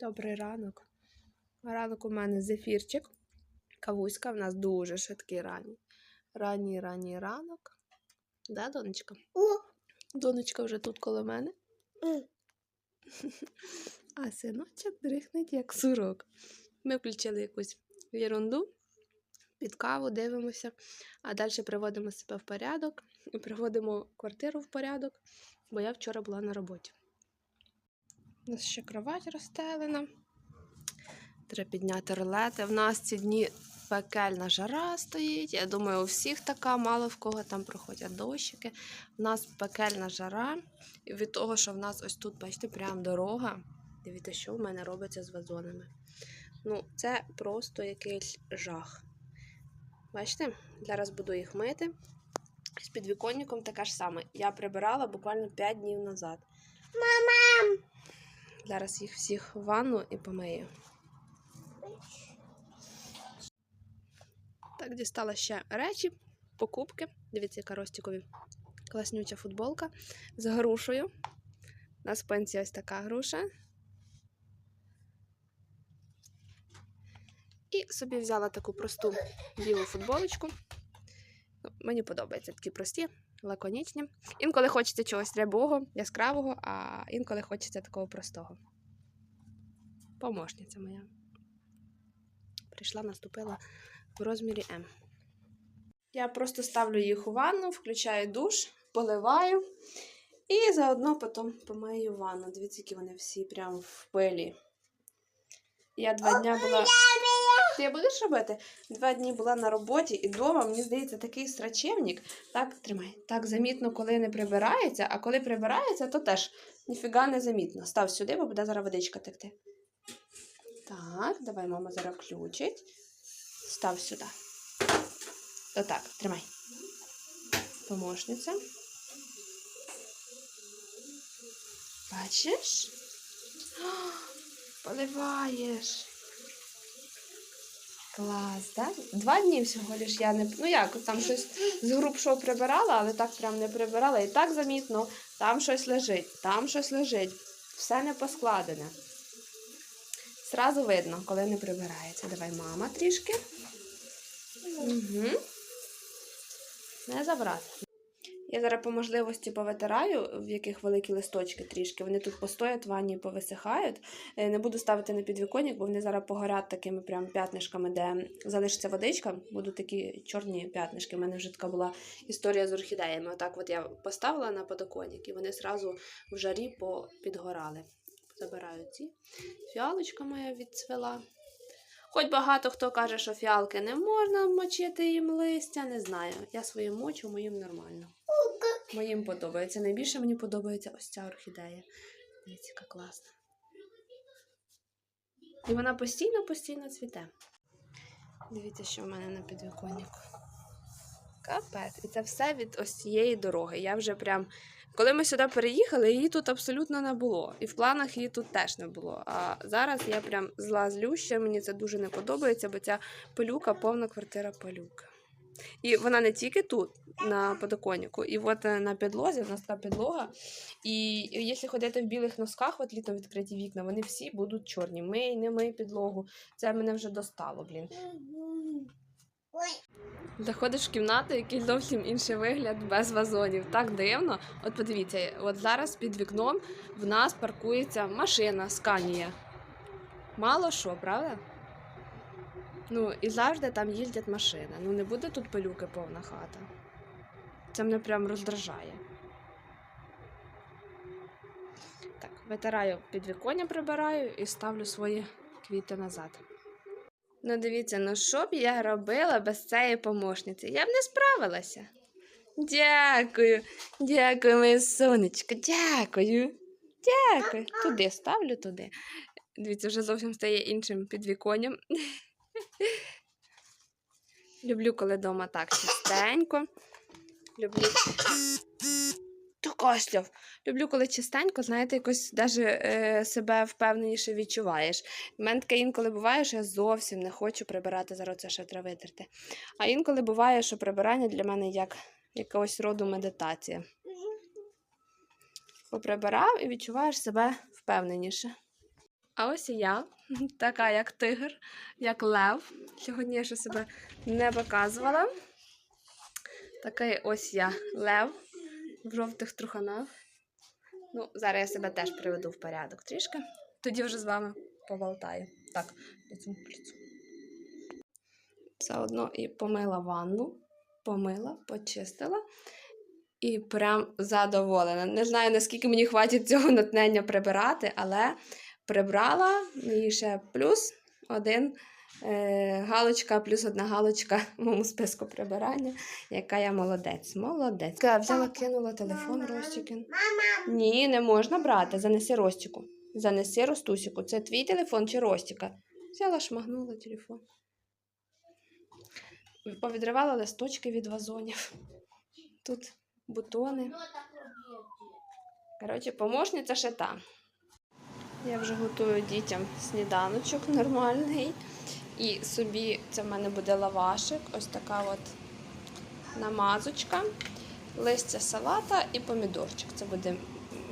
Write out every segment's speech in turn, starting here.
Добрий ранок. Ранок у мене зефірчик. Кавуська в нас дуже швидкий ранній. Ранній ранній ранок. Да, донечка? Донечка вже тут коло мене. А синочок дрихнеть як сурок. Ми включили якусь ерунду, під каву дивимося, а далі приводимо себе в порядок і приводимо квартиру в порядок, бо я вчора була на роботі. У нас ще кровать розстелена. Треба підняти ролети. В нас ці дні пекельна жара стоїть. Я думаю, у всіх така, мало в кого там проходять дощики. У нас пекельна жара. І від того, що в нас ось тут, бачите, прям дорога. Дивіться, що в мене робиться з вазонами. Ну, це просто якийсь жах. Бачите, зараз буду їх мити. З підвіконником така ж саме. Я прибирала буквально 5 днів назад. Мама! Зараз їх всіх в ванну і помию. Так, дістала ще речі, покупки. Дивіться, яка Ростікові класнюча футболка з грушею. На спинці ось така груша. І собі взяла таку просту білу футболочку. Ну, мені подобаються такі прості, лаконічні. Інколи хочеться чогось рябого, яскравого, а інколи хочеться такого простого. Помощниця моя. Прийшла, наступила в розмірі М. Я просто ставлю їх у ванну, включаю душ, поливаю і заодно потім помию ванну. Дивіться, які вони всі прям в пилі. Я два дня була. Ти будеш робити? Два дні була на роботі і вдома, мені здається, такий страчевник. Так, тримай. Так замітно, коли не прибирається, а коли прибирається, то теж ніфіга не замітно. Став сюди, бо буде зараз водичка текти. Так, давай мама зараз включить. Став сюди. Отак, тримай. Помощниця. Бачиш? Поливаєш. Клас, так? Два дні всього лиш я не. Ну як, там щось з грубшого прибирала, але так прям не прибирала. І так замітно, там щось лежить, там щось лежить. Все не поскладене. Зразу видно, коли не прибирається. Давай мама трішки. Угу. Не забрати. Я зараз по можливості повитираю, в яких великі листочки трішки. Вони тут постоять, в ванні повисихають. Е, Не буду ставити на підвіконник, бо вони зараз погорять такими прям п'ятнишками, де залишиться водичка. Будуть такі чорні п'ятнишки. У мене вже така була історія з орхідеями. Отак от я поставила на подоконник, і вони одразу в жарі підгорали. Забираю ці. Фіалочка моя відцвела. Хоч багато хто каже, що фіалки не можна мочити їм листя, не знаю. Я своїм мочу, моїм нормально. Моїм подобається. Найбільше мені подобається ось ця орхідея. Дивіться, яка класна. І вона постійно-постійно цвіте. Дивіться, що в мене на підвіконнику. Капець. І це все від ось цієї дороги. Я вже прям. Коли ми сюди переїхали, її тут абсолютно не було. І в планах її тут теж не було. А зараз я прям зла злюща, мені це дуже не подобається, бо ця пилюка, повна квартира пилюка. І вона не тільки тут, на подоконнику, і от е, на підлозі, в нас така підлога. І якщо ходити в білих носках, от літом відкриті вікна, вони всі будуть чорні. Мий, не мий підлогу. Це мене вже достало, блін. Заходиш в кімнату, який зовсім інший вигляд без вазонів. Так дивно. От подивіться, от зараз під вікном в нас паркується машина Сканія. Мало що, правда? Ну, і завжди там їздять машини. Ну не буде тут пилюки повна хата. Це мене прям роздражає. Так, витираю підвіконня, прибираю і ставлю свої квіти назад. Ну, дивіться, ну що б я робила без цієї помощниці? Я б не справилася. Дякую, дякую, моє сонечко, дякую. Дякую. Туди ставлю туди. Дивіться, вже зовсім стає іншим підвіконням. Люблю, коли вдома так чистенько. Люблю. То. Люблю, коли чистенько, знаєте, якось даже е, себе впевненіше відчуваєш. У мене таке інколи буває, що я зовсім не хочу прибирати зараз це ще треба витерти. А інколи буває, що прибирання для мене як якогось роду медитація. Поприбирав і відчуваєш себе впевненіше. А ось і я, така як тигр, як лев. Сьогодні я ще себе не показувала. Такий ось я лев в жовтих труханах. Ну, зараз я себе теж приведу в порядок трішки. Тоді вже з вами поболтаю. Так. Заодно і помила ванну, помила, почистила. І прям задоволена. Не знаю, наскільки мені хватить цього натнення прибирати, але прибрала і ще плюс один галочка, плюс одна галочка в моєму списку прибирання, яка я молодець. Молодець. Я взяла, кинула телефон Ростікін. Ні, не можна брати. Занеси Ростіку. Занеси Ростусіку. Це твій телефон чи Ростіка? Взяла, шмагнула телефон. Повідривала листочки від вазонів. Тут бутони. Коротше, помощниця ще та. Я вже готую дітям сніданочок нормальний. І собі це в мене буде лавашик. Ось така от намазочка, листя салата і помідорчик. Це буде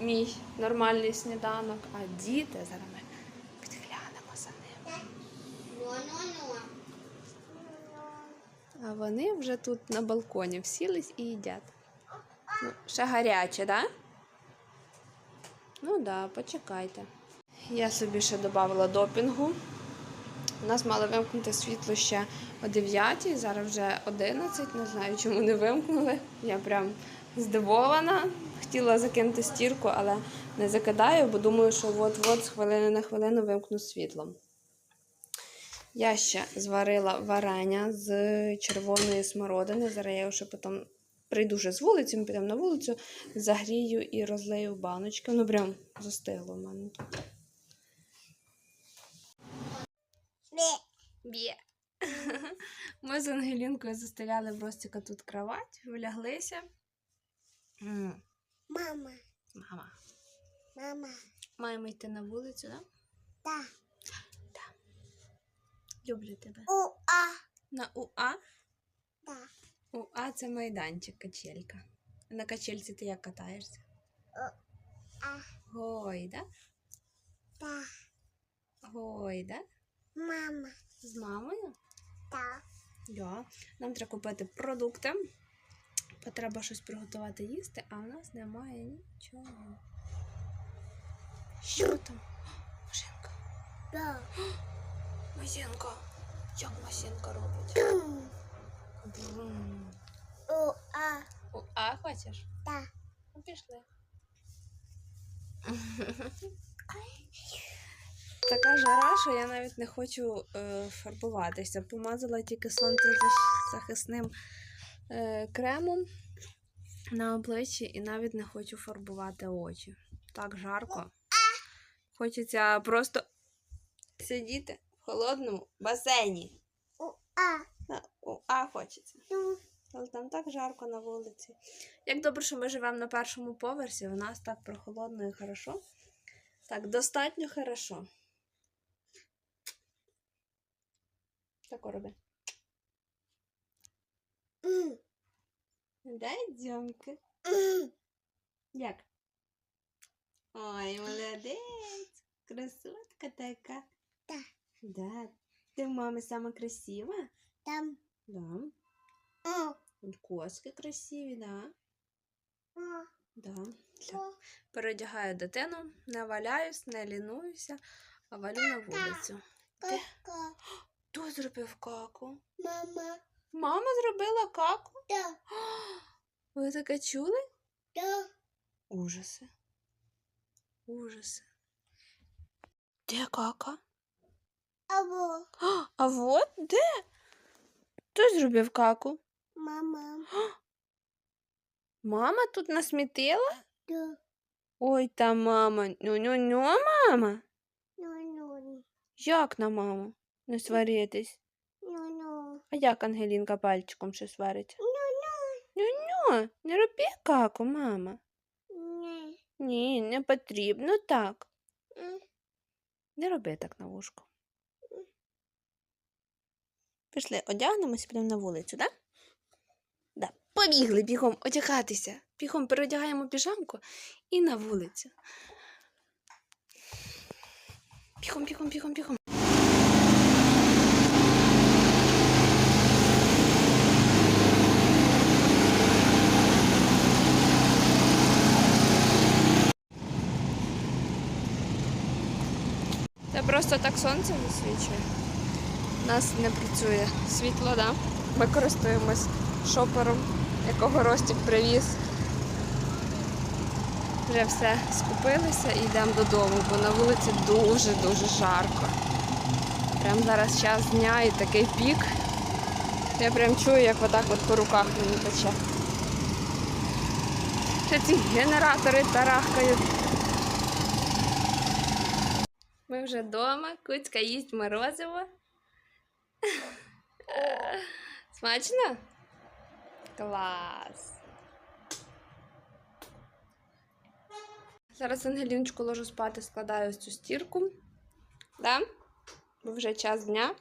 мій нормальний сніданок. А діти зараз ми підглянемо за ними. А вони вже тут на балконі всілись і їдять. Ну, ще гаряче, так? Да? Ну так, да, почекайте. Я собі ще додала допінгу. У нас мали вимкнути світло ще о 9, зараз вже 11, не знаю, чому не вимкнули. Я прям здивована. Хотіла закинути стірку, але не закидаю, бо думаю, що от-от з хвилини на хвилину вимкну світло. Я ще зварила варення з червоної смородини. Зараз я вже потім прийду вже з вулиці, ми підемо на вулицю, загрію і розлию баночки. Воно прям застигло в мене тут. Б'є. Ми з Ангелінкою застеляли в Ростіка тут кровать, вляглися. Мама, Мама. мама, Маємо йти на вулицю, так? да, Люблю тебе. у, а, На УА? да, УА це майданчик, качелька. На качельці ти як катаєшся? а, Гойда. да, Гойда. мама, З мамою? да, Да. Нам треба купити продукти. Потреба щось приготувати їсти, а у нас немає нічого. Що там? Машинка. да, Машинка. Як машинка робить? Брум. у, а, У А хочеш? да, Ну, пішли. Така жара, що я навіть не хочу е, фарбуватися. Помазала тільки сонцезахисним е, кремом на обличчі і навіть не хочу фарбувати очі. Так жарко. Хочеться просто сидіти в холодному басейні. у, а, На- у А хочеться. Але там так жарко на вулиці. Як добре, що ми живемо на першому поверсі, у нас так прохолодно і хорошо. Так, достатньо хорошо. Так роби. Дай дзьомки. Як? Ой, молодець. Красотка така. Да. Да. Ти в мами сама красива? там, Да. Коски красиві, да. Да. у, Переодягаю дитину, не валяюсь, не лінуюся, а валю на вулицю. кака, Хто зробив каку? мама, Мама зробила каку? да, Ви таке чули? да, Ужаси. Ужаси. Де кака? А, а вот де? Хто зробив каку? мама, Мама тут насмітила? да, Ой, та мама. Ню-ню-ню, мама. ну, ну, Як на маму? Не сваритись. ну, ну, А як Ангелінка пальчиком ще сварить? Ню-ню, не роби каку, мама. не, Ні, не потрібно так. м, Не роби так на вушку. Пішли, одягнемося, підемо на вулицю, так? Да? Да. Побігли бігом одягатися. Бігом переодягаємо піжамку і на вулицю. Бігом, бігом, бігом, бігом. Просто так сонце висвічує. У нас не працює світло, да? Ми користуємось шопером, якого Ростік привіз. Вже все скупилися і йдемо додому, бо на вулиці дуже-дуже жарко. Прям зараз час дня і такий пік. Я прям чую, як отак от по руках мені тече. Ще ці генератори тарахкають. Ми вже вдома, Куцька їсть морозиво. Смачно? Клас. Зараз Ангеліночку ложу спати, складаю ось цю стірку. Да? Бо вже час дня.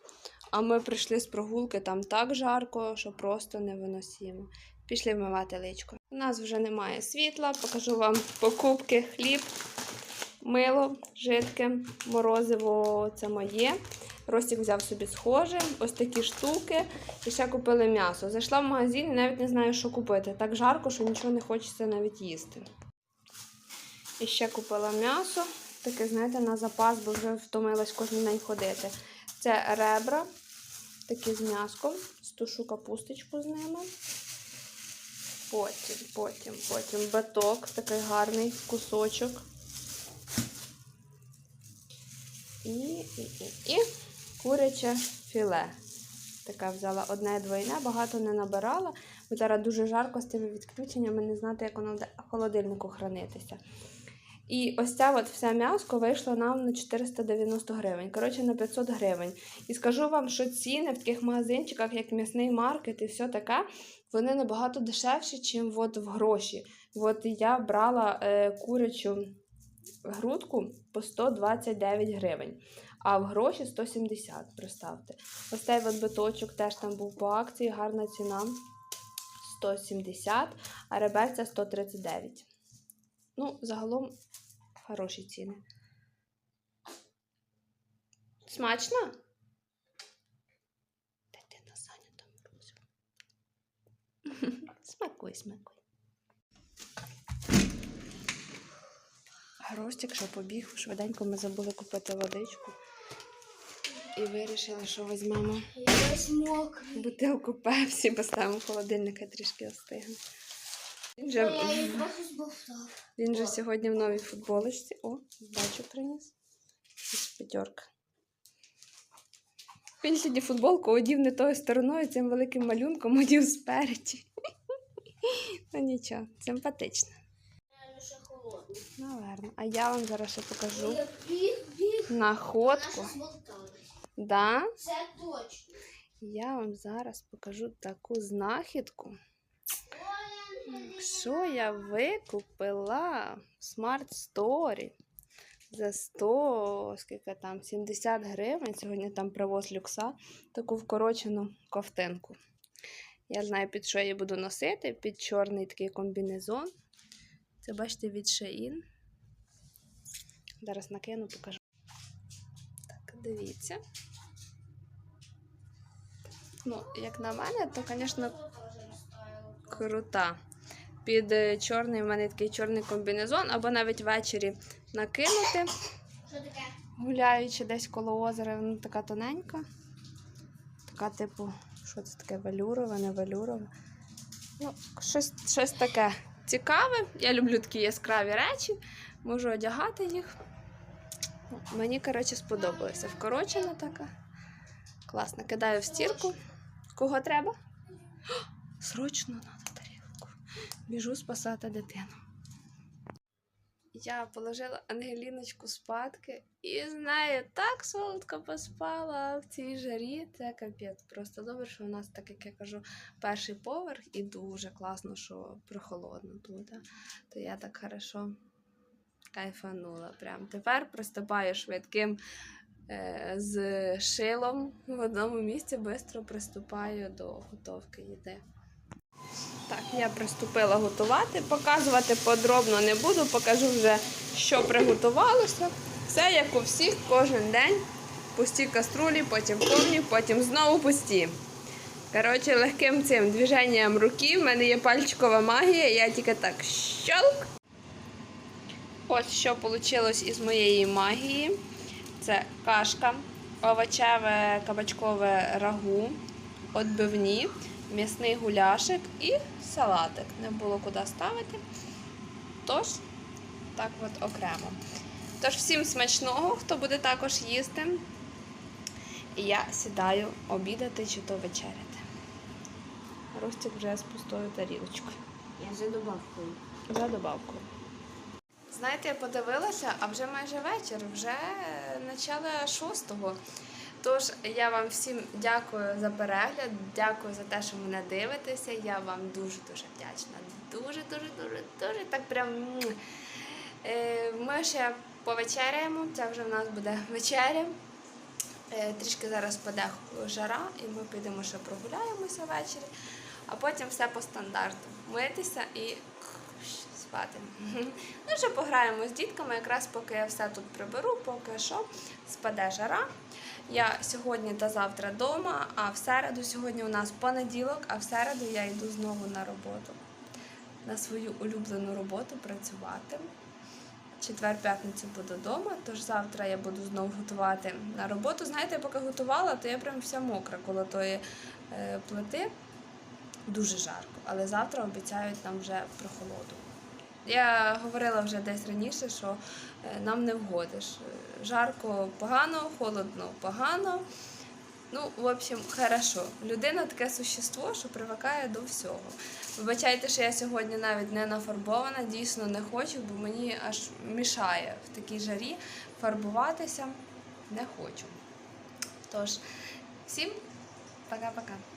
А ми прийшли з прогулки, там так жарко, що просто невиносимо. Пішли вмивати личко. У нас вже немає світла, покажу вам покупки, хліб, мило, жидке, морозиво це моє. Ростік взяв собі схоже, ось такі штуки. І ще купили м'ясо. Зайшла в магазин і навіть не знаю, що купити. Так жарко, що нічого не хочеться навіть їсти. І ще купила м'ясо. Таке, знаєте, на запас, бо вже втомилась кожен день ходити. Це ребра, такі з м'яском. Стушу капусточку з ними. Потім, потім, потім биток, такий гарний кусочок. І, і, і, і куряче філе. Таке взяла одне двойне, багато не набирала, бо зараз дуже жарко з тими відключеннями, не знати, як воно в холодильнику хранитися. І ось ця от вся м'яско вийшло нам на 490 гривень. Коротше, на 500 гривень. І скажу вам, що ціни в таких магазинчиках, як м'ясний маркет і все таке, вони набагато дешевші, ніж от в гроші. От я брала е, курячу грудку по 129 гривень, а в гроші 170, представте. Ось цей от биточок теж там був по акції, гарна ціна 170, а реберця 139. Ну, загалом хороші ціни. Смачно? Дитина зайнята морозиво. Смакуй, смакуй. Ростик, що побіг, швиденько ми забули купити водичку. І вирішили, що візьмемо бутилку пепсі, поставимо в холодильник, хай трішки остигне. Він же, він же сьогодні в новій футболочці. О, здачу приніс. П'ятерка. Він сьогодні футболку одів не тою стороною, цим великим малюнком одів спереді. Ну нічого, симпатично. Наверно. А я вам зараз ще покажу біг. находку. Да? Це точно. Я вам зараз покажу таку знахідку. Що я викупила в Smart Story за 100, скільки там, 70 гривень. Сьогодні там привоз люкса, таку вкорочену ковтинку. Я знаю, під що я її буду носити, під чорний такий комбінезон. Це бачите від Shein. Зараз накину, покажу. Так, дивіться. Ну, як на мене, то, звісно, крута. Під е, чорний в мене такий чорний комбінезон, або навіть ввечері накинути, Що таке? гуляючи десь коло озера, вона така тоненька. Така, типу, що це таке велюрове, не велюрове. Ну, щось, щось таке цікаве. Я люблю такі яскраві речі, можу одягати їх. Мені, коротше, сподобалося. Вкорочена така. Класно. Кидаю в стірку. Кого треба? Срочно треба тарілку. Біжу спасати дитину. Я положила Ангеліночку спадки і з нею так солодко поспала в цій жарі. Це капець. Просто добре, що у нас, так як я кажу, перший поверх і дуже класно, що прохолодно тут. То я так хорошо кайфанула. Прям тепер приступаю швидким е, з шилом в одному місці, швидко приступаю до готовки їди. Я приступила готувати. Показувати подробно не буду, покажу вже, що приготувалося. Все як у всіх, кожен день. Пусті каструлі, потім повні, потім знову пусті. Коротше, легким цим движенням руки в мене є пальчикова магія, я тільки так щелк. Ось що вийшло із моєї магії. Це кашка, овочеве кабачкове рагу, отбивні, м'ясний гуляшик і салатик. Не було куди ставити. Тож, так от окремо. Тож всім смачного, хто буде також їсти. І я сідаю обідати чи то вечеряти. Ростик вже з пустою тарілочкою. Я за добавкою. За добавкою. Знаєте, я подивилася, а вже майже вечір, вже начало шостого. Тож я вам всім дякую за перегляд, дякую за те, що мене дивитеся. Я вам дуже-дуже вдячна. Дуже, дуже, дуже, дуже так прям. Е, Ми ще повечеряємо, це вже в нас буде вечеря. Е, Трішки зараз паде жара, і ми підемо ще прогуляємося ввечері, а потім все по стандарту. Митися і спати. Ну, ще пограємо з дітками, якраз поки я все тут приберу, поки що спаде жара. Я сьогодні та завтра вдома, а в середу сьогодні у нас понеділок, а в середу я йду знову на роботу. На свою улюблену роботу працювати. Четвер-п'ятницю буду вдома, тож завтра я буду знову готувати на роботу. Знаєте, я поки готувала, то я прям вся мокра коло тої е, плити. Дуже жарко, але завтра обіцяють нам вже прохолоду. Я говорила вже десь раніше, що е, нам не вгодиш. Жарко погано, холодно погано. Ну, в общем, хорошо. Людина таке существо, що привикає до всього. Вибачайте, що я сьогодні навіть не нафарбована, дійсно не хочу, бо мені аж мішає в такій жарі фарбуватися. Не хочу. Тож, всім пока-пока.